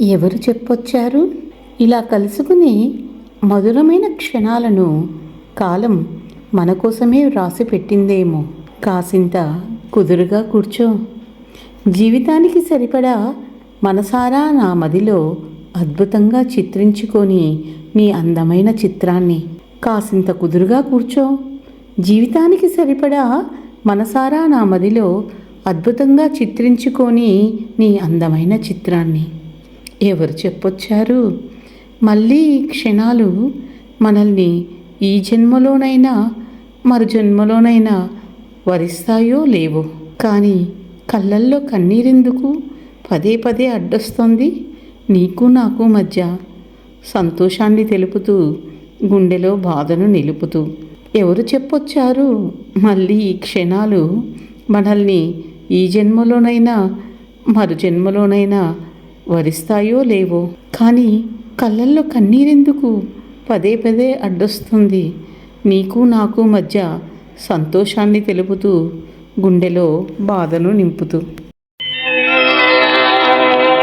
ఎవరు చెప్పొచ్చారు? ఇలా కలుసుకుని మధురమైన క్షణాలను కాలం మన కోసమే వ్రాసి పెట్టిందేమో. కాసింత కుదురుగా కూర్చో. జీవితానికి సరిపడా మనసారా నా మదిలో అద్భుతంగా చిత్రించుకొని నీ అందమైన చిత్రాన్ని కాసింత కుదురుగా కూర్చో. జీవితానికి సరిపడా మనసారా నా మదిలో అద్భుతంగా చిత్రించుకొని నీ అందమైన చిత్రాన్ని ఎవరు చెప్పొచ్చారు? మళ్ళీ ఈ క్షణాలు మనల్ని ఈ జన్మలోనైనా మరు జన్మలోనైనా వరిస్తాయో లేవో? కానీ కళ్ళల్లో కన్నీరెందుకు? పదే పదే అడ్డొస్తోంది నీకు నాకు మధ్య. సంతోషాన్ని తెలుపుతూ గుండెలో బాధను నిలుపుతూ. ఎవరు చెప్పొచ్చారు? మళ్ళీ ఈ క్షణాలు మనల్ని ఈ జన్మలోనైనా మరు జన్మలోనైనా వరిస్తాయో లేవో. కానీ కళ్ళల్లో కన్నీరెందుకు? పదే పదే అడ్డొస్తుంది. నీకు నాకు మధ్య సంతోషాన్ని తెలుపుతూ గుండెలో బాధను నింపుతూ.